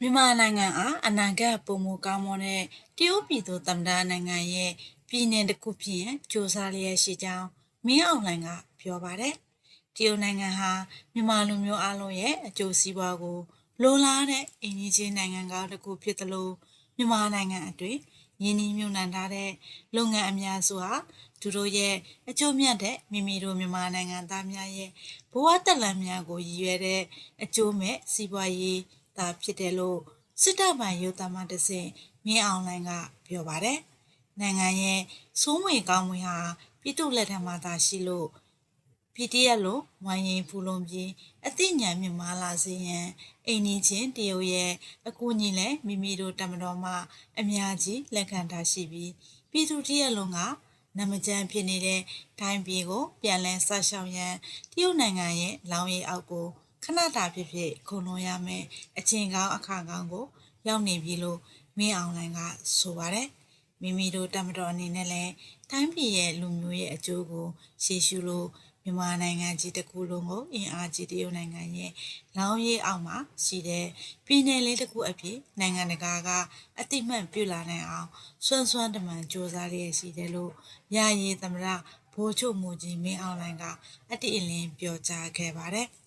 မြန်မာနိုင်ငံအားအနာဂတ်ပုံမူကောင်းမွန်တဲ့တရုတ်ပြည်သူသမ္မတနိုင်ငံရဲ့ပြည်내တစ်ခုဖြစ်ရင်စ조사လျက်ရှိကြောင်းမင်းအောင်လှိုင်ကပြောပါတယ်။တရုတ်နိုင်ငံဟာမြန်မာလူမျိုးအလုံးရဲ့အကျိုးစီးပွားကိုလိုလားတဲ့အင်ဂျီချင်းနိုင်ငံကောင်းတစ်ခုဖြစ်သလိုမြန်မာနိုင်ငံအတွင်းယင်းနှမြုံနှံထားတဲ့လုပ်ငန်းအများစုဟာသူတို့ရဲ့အကျိုးမြတ်တဲ့မိမိတို့မြန်မာနိုင်ငံသားများရဲ့ဘဝတက်လမ်းများကိုရည်ရွယ်တဲ့အကျိုးမဲ့စီးပွားရေး သာဖြစ်တယ်လို့စစ်တပ်ပိုင်ရုပ်သံမှတစ်ဆင့်မြင်းအောင်လိုင်းကပြောပါတယ်။နိုင်ငံရဲ့စိုးမွေကောင်းမွေဟာပြည်သူလက်ထက်မှာသာရှိလို့ PDF လို့ဝိုင်းရင်ဖူလုံးပြီးအသိဉာဏ်မြင့်မားလာစေရန်အိမ်နီးချင်းတရုတ်ရဲ့အကူအညီနဲ့မိမိတို့တမတော်မှအများကြီးလက်ခံထားရှိပြီးပြည်သူတရက်လုံးကနမကြမ်းဖြစ်နေတဲ့တိုင်းပြည်ကို ပြန်လည်ဆက်ရှောင်ရန်တရုတ်နိုင်ငံရဲ့လောင်ရီအောက်ကို ခဏတာဖြစ်ဖြစ်ခုံလုံးရမယ်အချိန်ကောင်းအခါကောင်းကို ရောက်နေပြီလို့မင်းအောင်လိုင်ကဆိုပါတယ်မိမိတို့တမတော်အနေနဲ့လည်းတိုင်းပြည်ရဲ့လူမျိုးရဲ့အကျိုးကိုရှေ့ရှုလို့မြန်မာနိုင်ငံကြီးတစ်ခုလုံးကိုအင်အားကြီးတရုတ်နိုင်ငံရဲ့လောင်းရည်အောက်မှာရှိတဲ့ပြည်နယ်လေးတစ်ခုအဖြစ်နိုင်ငံတကာကအတိမတ်ပြုလာနိုင်အောင်စွန်းစွန်းတမန်စ조사ရရရှိတယ်လို့ရာရည်သမရဘိုးချုပ်မူကြီးမင်းအောင်လိုင်ကအတိအလင်းပြောကြားခဲ့ပါတယ်။